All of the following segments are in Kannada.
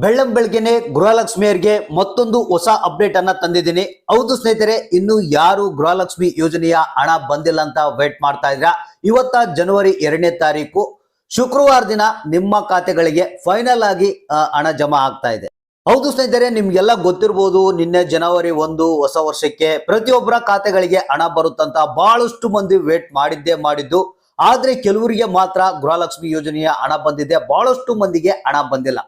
ಬೆಳ್ಳಂ ಬೆಳಗ್ಗೆನೆ ಗೃಹಲಕ್ಷ್ಮಿಯರಿಗೆ ಮತ್ತೊಂದು ಹೊಸ ಅಪ್ಡೇಟ್ ಅನ್ನ ತಂದಿದ್ದೀನಿ. ಹೌದು ಸ್ನೇಹಿತರೆ, ಇನ್ನು ಯಾರು ಗೃಹಲಕ್ಷ್ಮಿ ಯೋಜನೆಯ ಹಣ ಬಂದಿಲ್ಲ ಅಂತ ವೇಟ್ ಮಾಡ್ತಾ ಇದ್ರ ಇವತ್ತ ಜನವರಿ ಎರಡನೇ ತಾರೀಕು, ಶುಕ್ರವಾರ ದಿನ ನಿಮ್ಮ ಖಾತೆಗಳಿಗೆ ಫೈನಲ್ ಆಗಿ ಹಣ ಜಮಾ ಆಗ್ತಾ ಇದೆ. ಹೌದು ಸ್ನೇಹಿತರೆ, ನಿಮ್ಗೆಲ್ಲ ಗೊತ್ತಿರ್ಬೋದು, ನಿನ್ನೆ ಜನವರಿ ಒಂದು ಹೊಸ ವರ್ಷಕ್ಕೆ ಪ್ರತಿಯೊಬ್ಬರ ಖಾತೆಗಳಿಗೆ ಹಣ ಬರುತ್ತಂತ ಬಹಳಷ್ಟು ಮಂದಿ ವೇಟ್ ಮಾಡಿದ್ದೇ ಮಾಡಿದ್ದು. ಆದ್ರೆ ಕೆಲವರಿಗೆ ಮಾತ್ರ ಗೃಹಲಕ್ಷ್ಮಿ ಯೋಜನೆಯ ಹಣ ಬಂದಿದೆ, ಬಹಳಷ್ಟು ಮಂದಿಗೆ ಹಣ ಬಂದಿಲ್ಲ.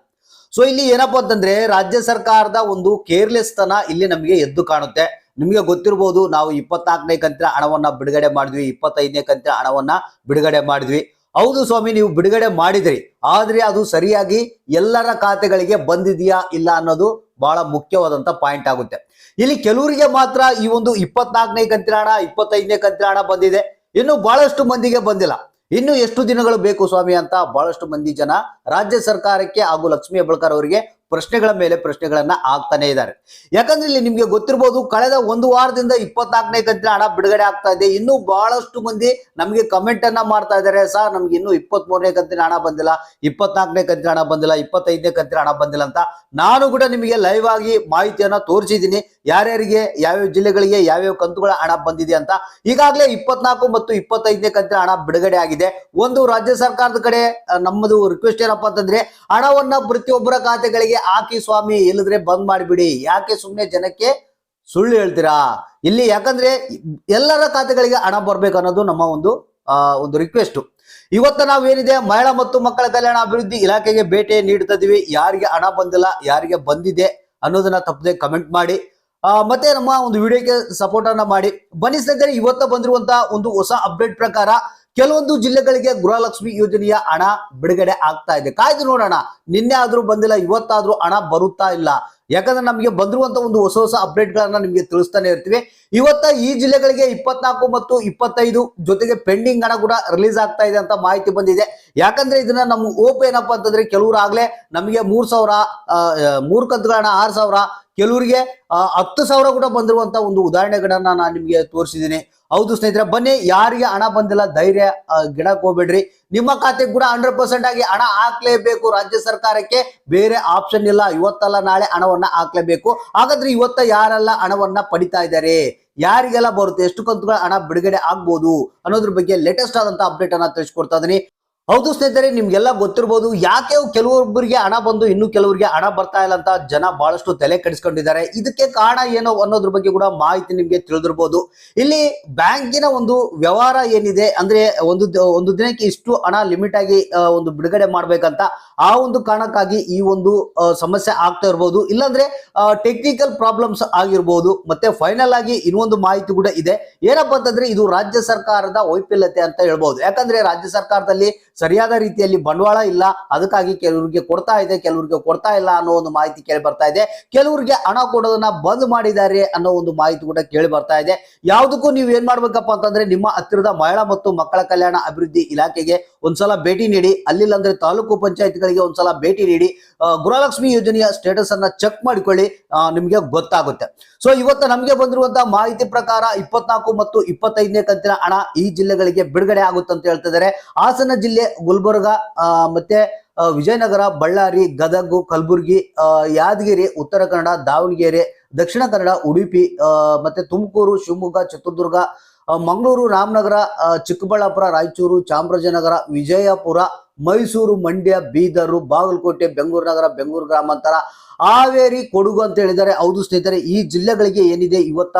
ಸೊ ಇಲ್ಲಿ ಏನಪ್ಪಾ ಅಂತಂದ್ರೆ ರಾಜ್ಯ ಸರ್ಕಾರದ ಒಂದು ಕೇರ್ಲೆಸ್ ತನ ಇಲ್ಲಿ ನಮಗೆ ಎದ್ದು ಕಾಣುತ್ತೆ. ನಿಮಗೆ ಗೊತ್ತಿರಬಹುದು ನಾವು ಇಪ್ಪತ್ನಾಲ್ಕನೇ ಕಂತಿನ ಹಣವನ್ನ ಬಿಡುಗಡೆ ಮಾಡಿದ್ವಿ, ಇಪ್ಪತ್ತೈದನೇ ಕಂತಿನ ಹಣವನ್ನ ಬಿಡುಗಡೆ ಮಾಡಿದ್ವಿ. ಹೌದು ಸ್ವಾಮಿ, ನೀವು ಬಿಡುಗಡೆ ಮಾಡಿದ್ರಿ. ಆದ್ರೆ ಅದು ಸರಿಯಾಗಿ ಎಲ್ಲರ ಖಾತೆಗಳಿಗೆ ಬಂದಿದೆಯಾ ಇಲ್ಲ ಅನ್ನೋದು ಬಹಳ ಮುಖ್ಯವಾದಂತ ಪಾಯಿಂಟ್ ಆಗುತ್ತೆ. ಇಲ್ಲಿ ಕೆಲವರಿಗೆ ಮಾತ್ರ ಈ ಒಂದು ಇಪ್ಪತ್ನಾಲ್ಕನೇ ಕಂತಿನ ಹಣ, ಇಪ್ಪತ್ತೈದನೇ ಕಂತಿನ ಹಣ ಬಂದಿದೆ. ಇನ್ನು ಬಹಳಷ್ಟು ಮಂದಿಗೆ ಬಂದಿಲ್ಲ. ಇನ್ನು ಎಷ್ಟು ದಿನಗಳು ಬೇಕು ಸ್ವಾಮಿ ಅಂತ ಬಹಳಷ್ಟು ಮಂದಿ ಜನ ರಾಜ್ಯ ಸರ್ಕಾರಕ್ಕೆ ಹಾಗೂ ಲಕ್ಷ್ಮೀ ಹೆಬ್ಬಳ್ಕರ್ ಅವರಿಗೆ ಪ್ರಶ್ನೆಗಳ ಮೇಲೆ ಪ್ರಶ್ನೆಗಳನ್ನ ಆಗ್ತಾನೆ ಇದ್ದಾರೆ. ಯಾಕಂದ್ರೆ ಇಲ್ಲಿ ನಿಮ್ಗೆ ಗೊತ್ತಿರಬಹುದು ಕಳೆದ ಒಂದು ವಾರದಿಂದ ಇಪ್ಪತ್ನಾಲ್ಕನೇ ಕಂತಿನ ಹಣ ಬಿಡುಗಡೆ ಆಗ್ತಾ ಇದೆ. ಇನ್ನು ಬಹಳಷ್ಟು ಮಂದಿ ನಮಗೆ ಕಮೆಂಟ್ ಅನ್ನ ಮಾಡ್ತಾ ಇದ್ದಾರೆ. ಸರ್, ನಮ್ಗೆ ಇನ್ನು ಇಪ್ಪತ್ತ್ ಮೂರನೇ ಕಂತಿನ ಹಣ ಬಂದಿಲ್ಲ, ಇಪ್ಪತ್ನಾಲ್ಕನೇ ಕಂತಿನ ಹಣ ಬಂದಿಲ್ಲ, ಇಪ್ಪತ್ತೈದನೇ ಕಂತಿನ ಹಣ ಬಂದಿಲ್ಲ ಅಂತ ನಾನು ಕೂಡ ನಿಮಗೆ ಲೈವ್ ಆಗಿ ಮಾಹಿತಿಯನ್ನ ತೋರಿಸಿದ್ದೀನಿ. ಯಾರ್ಯಾರಿಗೆ, ಯಾವ್ಯಾವ ಜಿಲ್ಲೆಗಳಿಗೆ, ಯಾವ್ಯಾವ ಕಂತುಗಳ ಹಣ ಬಂದಿದೆ ಅಂತ ಈಗಾಗಲೇ ಇಪ್ಪತ್ನಾಲ್ಕು ಮತ್ತು ಇಪ್ಪತ್ತೈದನೇ ಕಂತಿನ ಹಣ ಬಿಡುಗಡೆ ಆಗಿದೆ. ಒಂದು ರಾಜ್ಯ ಸರ್ಕಾರದ ಕಡೆ ನಮ್ಮದು ರಿಕ್ವೆಸ್ಟ್ ಏನಪ್ಪಾ ಅಂತಂದ್ರೆ ಹಣವನ್ನ ಪ್ರತಿಯೊಬ್ಬರ ಖಾತೆಗಳಿಗೆ ಹಾಕಿ ಸ್ವಾಮಿ ಇಲ್ಲದ್ರೆ ಬಂದ್ ಮಾಡಿಬಿಡಿ. ಯಾಕೆ ಸುಮ್ಮನೆ ಜನಕ್ಕೆ ಸುಳ್ಳು ಹೇಳ್ತೀರಾ? ಇಲ್ಲಿ ಯಾಕಂದ್ರೆ ಎಲ್ಲರ ಖಾತೆಗಳಿಗೆ ಹಣ ಬರ್ಬೇಕು ಅನ್ನೋದು ನಮ್ಮ ಒಂದು ಒಂದು ರಿಕ್ವೆಸ್ಟ್ ಇವತ್ತು ನಾವೇನಿದೆ? ಮಹಿಳಾ ಮತ್ತು ಮಕ್ಕಳ ಕಲ್ಯಾಣ ಅಭಿವೃದ್ಧಿ ಇಲಾಖೆಗೆ ಭೇಟಿ ನೀಡ್ತಾ ಇದೀವಿ. ಯಾರಿಗೆ ಹಣ ಬಂದಿಲ್ಲ, ಯಾರಿಗೆ ಬಂದಿದೆ ಅನ್ನೋದನ್ನ ತಪ್ಪದೆ ಕಮೆಂಟ್ ಮಾಡಿ. ಮತ್ತೆ ನಮ್ಮ ಒಂದು ವಿಡಿಯೋಗೆ ಸಪೋರ್ಟ್ ಅನ್ನ ಮಾಡಿ. ಬನ್ನಿ ಸ್ನೇಹಿತರೆ, ಇವತ್ತ ಬಂದಿರುವಂತಹ ಒಂದು ಹೊಸ ಅಪ್ಡೇಟ್ ಪ್ರಕಾರ ಕೆಲವೊಂದು ಜಿಲ್ಲೆಗಳಿಗೆ ಗೃಹಲಕ್ಷ್ಮಿ ಯೋಜನೆಯ ಹಣ ಬಿಡುಗಡೆ ಆಗ್ತಾ ಇದೆ. ಕಾಯ್ದು ನೋಡೋಣ. ನಿನ್ನೆ ಆದ್ರೂ ಬಂದಿಲ್ಲ, ಇವತ್ತಾದ್ರೂ ಹಣ ಬರುತ್ತಾ ಇಲ್ಲ? ಯಾಕಂದ್ರೆ ನಮಗೆ ಬಂದಿರುವಂತ ಒಂದು ಹೊಸ ಹೊಸ ಅಪ್ಡೇಟ್ ಗಳನ್ನ ನಿಮಗೆ ತಿಳಿಸ್ತಾನೆ ಇರ್ತೀವಿ. ಇವತ್ತ ಈ ಜಿಲ್ಲೆಗಳಿಗೆ ಇಪ್ಪತ್ನಾಲ್ಕು ಮತ್ತು ಇಪ್ಪತ್ತೈದು ಜೊತೆಗೆ ಪೆಂಡಿಂಗ್ ಹಣ ಕೂಡ ರಿಲೀಸ್ ಆಗ್ತಾ ಇದೆ ಅಂತ ಮಾಹಿತಿ ಬಂದಿದೆ. ಯಾಕಂದ್ರೆ ಇದನ್ನ ನಮ್ಮ ಓಪ್ ಏನಪ್ಪಾ ಅಂತಂದ್ರೆ ಕೆಲವರು ಆಗ್ಲೇ ನಮಗೆ ಮೂರ್ ಸಾವಿರ ಮೂರ್ ಕಂತುಗಳನ್ನ ಆರ್ ಸಾವಿರ, ಕೆಲವರಿಗೆ ಹತ್ತು ಸಾವಿರ ಕೂಡ ಬಂದಿರುವಂತ ಒಂದು ಉದಾಹರಣೆಗಳನ್ನ ನಾನು ನಿಮಗೆ ತೋರಿಸಿದ್ದೀನಿ. ಹೌದು ಸ್ನೇಹಿತರೆ, ಬನ್ನಿ, ಯಾರಿಗೆ ಹಣ ಬಂದಿಲ್ಲ, ಧೈರ್ಯ ಗಿಡಕ್ಕೆ ಹೋಗ್ಬೇಡ್ರಿ. ನಿಮ್ಮ ಖಾತೆಗೆ ಕೂಡ ಹಂಡ್ರೆಡ್ ಪರ್ಸೆಂಟ್ ಆಗಿ ಹಣ ಹಾಕ್ಲೇಬೇಕು. ರಾಜ್ಯ ಸರ್ಕಾರಕ್ಕೆ ಬೇರೆ ಆಪ್ಷನ್ ಇಲ್ಲ. ಇವತ್ತಲ್ಲ ನಾಳೆ ಹಣವನ್ನ ಹಾಕ್ಲೇಬೇಕು. ಹಾಗಾದ್ರೆ ಇವತ್ತ ಯಾರೆಲ್ಲ ಹಣವನ್ನ ಪಡಿತಾ ಇದ್ದಾರೆ? ಯಾರಿಗೆಲ್ಲ ಬರುತ್ತೆ? ಎಷ್ಟು ಕಂತುಗಳ ಹಣ ಬಿಡುಗಡೆ ಆಗ್ಬೋದು ಅನ್ನೋದ್ರ ಬಗ್ಗೆ ಲೇಟೆಸ್ಟ್ ಆದಂತ ಅಪ್ಡೇಟ್ ಅನ್ನ ತಿಳಿಸ್ಕೊಡ್ತಾ ಇದೀನಿ. ಹೌದು ಸ್ನೇಹಿತರೆ, ನಿಮ್ಗೆಲ್ಲ ಗೊತ್ತಿರ್ಬೋದು, ಯಾಕೆ ಕೆಲವೊಬ್ಬರಿಗೆ ಹಣ ಬಂದು ಇನ್ನು ಕೆಲವರಿಗೆ ಹಣ ಬರ್ತಾ ಇಲ್ಲ ಅಂತ ಜನ ಬಹಳಷ್ಟು ತಲೆ ಕೆಡಿಸ್ಕೊಂಡಿದ್ದಾರೆ. ಇದಕ್ಕೆ ಕಾರಣ ಏನೋ ಅನ್ನೋದ್ರ ಬಗ್ಗೆ ಕೂಡ ಮಾಹಿತಿ ನಿಮ್ಗೆ ತಿಳಿದಿರ್ಬೋದು. ಇಲ್ಲಿ ಬ್ಯಾಂಕಿನ ಒಂದು ವ್ಯವಹಾರ ಏನಿದೆ ಅಂದ್ರೆ, ಒಂದು ಒಂದು ದಿನಕ್ಕೆ ಇಷ್ಟು ಹಣ ಲಿಮಿಟ್ ಆಗಿ ಒಂದು ಬಿಡುಗಡೆ ಮಾಡ್ಬೇಕಂತ ಆ ಒಂದು ಕಾರಣಕ್ಕಾಗಿ ಈ ಒಂದು ಸಮಸ್ಯೆ ಆಗ್ತಾ ಇರ್ಬೋದು. ಇಲ್ಲಾಂದ್ರೆ ಟೆಕ್ನಿಕಲ್ ಪ್ರಾಬ್ಲಮ್ಸ್ ಆಗಿರ್ಬೋದು, ಮತ್ತೆ ಫೈನಲ್ ಆಗಿ ಇನ್ನೊಂದು ಮಾಹಿತಿ ಕೂಡ ಇದೆ. ಏನಪ್ಪಾ ಅಂತಂದ್ರೆ, ಇದು ರಾಜ್ಯ ಸರ್ಕಾರದ ವೈಫಲ್ಯತೆ ಅಂತ ಹೇಳ್ಬೋದು. ಯಾಕಂದ್ರೆ, ರಾಜ್ಯ ಸರ್ಕಾರದಲ್ಲಿ ಸರಿಯಾದ ರೀತಿಯಲ್ಲಿ ಬಂಡವಾಳ ಇಲ್ಲ, ಅದಕ್ಕಾಗಿ ಕೆಲವರಿಗೆ ಕೊಡ್ತಾ ಇದೆ, ಕೆಲವರಿಗೆ ಕೊಡ್ತಾ ಇಲ್ಲ ಅನ್ನೋ ಒಂದು ಮಾಹಿತಿ ಕೇಳಿ ಬರ್ತಾ ಇದೆ. ಕೆಲವರಿಗೆ ಹಣ ಕೊಡೋದನ್ನ ಬಂದ್ ಮಾಡಿದ್ದಾರೆ ಅನ್ನೋ ಒಂದು ಮಾಹಿತಿ ಕೂಡ ಕೇಳಿ ಬರ್ತಾ ಇದೆ. ಯಾವುದಕ್ಕೂ ನೀವು ಏನ್ ಮಾಡ್ಬೇಕಪ್ಪ ಅಂತಂದ್ರೆ ನಿಮ್ಮ ಹತ್ತಿರದ ಮಹಿಳಾ ಮತ್ತು ಮಕ್ಕಳ ಕಲ್ಯಾಣ ಅಭಿವೃದ್ಧಿ ಇಲಾಖೆಗೆ ಒಂದ್ಸಲ ಭೇಟಿ ನೀಡಿ. ಅಲ್ಲಿಲ್ಲ ಅಂದ್ರೆ ತಾಲೂಕು ಪಂಚಾಯತ್ಗಳಿಗೆ ಒಂದ್ಸಲ ಭೇಟಿ ನೀಡಿ. ಗೃಹಲಕ್ಷ್ಮಿ ಯೋಜನೆಯ ಸ್ಟೇಟಸ್ ಅನ್ನ ಚೆಕ್ ಮಾಡಿಕೊಳ್ಳಿ. ನಿಮ್ಗೆ ಗೊತ್ತಾಗುತ್ತೆ. ಸೊ ಇವತ್ತು ನಮಗೆ ಬಂದಿರುವಂತಹ ಮಾಹಿತಿ ಪ್ರಕಾರ ಇಪ್ಪತ್ನಾಲ್ಕು ಮತ್ತು ಇಪ್ಪತ್ತೈದನೇ ಕಂತಿನ ಹಣ ಈ ಜಿಲ್ಲೆಗಳಿಗೆ ಬಿಡುಗಡೆ ಆಗುತ್ತೆ ಅಂತ ಹೇಳ್ತಿದ್ದಾರೆ. ಹಾಸನ ಜಿಲ್ಲೆ ಗುಲ್ಬರ್ಗ ಮತ್ತೆ ವಿಜಯನಗರ, ಬಳ್ಳಾರಿ, ಗದಗ, ಕಲಬುರಗಿ ಯಾದಗಿರಿ, ಉತ್ತರ ಕನ್ನಡ, ದಾವಣಗೆರೆ, ದಕ್ಷಿಣ ಕನ್ನಡ, ಉಡುಪಿ ಮತ್ತೆ ತುಮಕೂರು, ಶಿವಮೊಗ್ಗ, ಚಿತ್ರದುರ್ಗ ಮಂಗಳೂರು ರಾಮನಗರ ಚಿಕ್ಕಬಳ್ಳಾಪುರ ರಾಯಚೂರು ಚಾಮರಾಜನಗರ ವಿಜಯಪುರ ಮೈಸೂರು ಮಂಡ್ಯ, ಬೀದರು, ಬಾಗಲಕೋಟೆ, ಬೆಂಗಳೂರು ನಗರ, ಬೆಂಗಳೂರು ಗ್ರಾಮಾಂತರ ಹಾವೇರಿ, ಕೊಡಗು ಅಂತ ಹೇಳಿದರೆ ಹೌದು ಸ್ನೇಹಿತರೆ, ಈ ಜಿಲ್ಲೆಗಳಿಗೆ ಏನಿದೆ? ಇವತ್ತ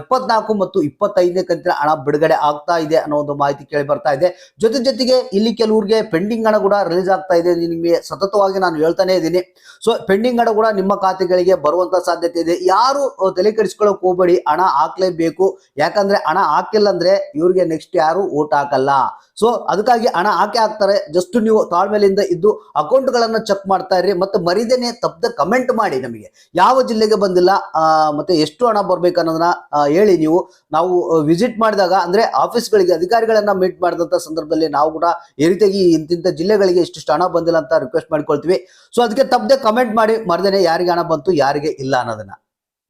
ಇಪ್ಪತ್ನಾಲ್ಕು ಮತ್ತು ಇಪ್ಪತ್ತೈದನೇ ಕಂತಿನ ಹಣ ಬಿಡುಗಡೆ ಆಗ್ತಾ ಇದೆ ಅನ್ನೋ ಒಂದು ಮಾಹಿತಿ ಕೇಳಿ ಬರ್ತಾ ಇದೆ. ಜೊತೆ ಜೊತೆಗೆ ಇಲ್ಲಿ ಕೆಲವರಿಗೆ ಪೆಂಡಿಂಗ್ ಹಣ ಕೂಡ ರಿಲೀಸ್ ಆಗ್ತಾ ಇದೆ ನಿಮಗೆ ಸತತವಾಗಿ ನಾನು ಹೇಳ್ತಾನೆ ಇದ್ದೀನಿ. ಸೊ ಪೆಂಡಿಂಗ್ ಹಣ ಕೂಡ ನಿಮ್ಮ ಖಾತೆಗಳಿಗೆ ಬರುವಂತ ಸಾಧ್ಯತೆ ಇದೆ. ಯಾರು ತಲೆ ಕೆಡಿಸ್ಕೊಳ್ಳೋಕೆ ಹೋಗಬೇಡಿ, ಹಣ ಹಾಕ್ಲೇಬೇಕು. ಯಾಕಂದ್ರೆ ಹಣ ಹಾಕಿಲ್ಲ ಅಂದ್ರೆ ಇವ್ರಿಗೆ ನೆಕ್ಸ್ಟ್ ಯಾರು ಓಟ್ ಹಾಕಲ್ಲ. ಸೊ ಅದಕ್ಕಾಗಿ ಹಣ ಹಾಕಿ ಹಾಕ್ತಾರೆ. ಜಸ್ಟ್ ನೀವು ತಾಳ್ಮೆಲಿಂದ ಇದ್ದು ಅಕೌಂಟ್ಗಳನ್ನ ಚೆಕ್ ಮಾಡ್ತಾ ಇರಿ ಮತ್ತೆ ಮರಿದೇನೆ ತಪ್ಪದೆ ಕಮೆಂಟ್ ಮಾಡಿ ನಮಗೆ. ಯಾವ ಜಿಲ್ಲೆಗೆ ಬಂದಿಲ್ಲ ಮತ್ತೆ ಎಷ್ಟು ಹಣ ಬರ್ಬೇಕು ಅನ್ನೋದನ್ನ ಹೇಳಿ ನೀವು. ನಾವು ವಿಸಿಟ್ ಮಾಡಿದಾಗ, ಅಂದ್ರೆ ಆಫೀಸ್ಗಳಿಗೆ ಅಧಿಕಾರಿಗಳನ್ನ ಮೀಟ್ ಮಾಡಿದಂಥ ಸಂದರ್ಭದಲ್ಲಿ ನಾವು ಕೂಡ ಈ ರೀತಿಯಾಗಿ ಇಂತಿಂತ ಜಿಲ್ಲೆಗಳಿಗೆ ಇಷ್ಟಿಷ್ಟು ಹಣ ಬಂದಿಲ್ಲ ಅಂತ ರಿಕ್ವೆಸ್ಟ್ ಮಾಡ್ಕೊಳ್ತೀವಿ. ಸೊ ಅದಕ್ಕೆ ತಪ್ಪದೆ ಕಮೆಂಟ್ ಮಾಡಿ, ಮರದೇನೆ ಯಾರಿಗೆ ಹಣ ಬಂತು, ಯಾರಿಗೆ ಇಲ್ಲ ಅನ್ನೋದನ್ನ.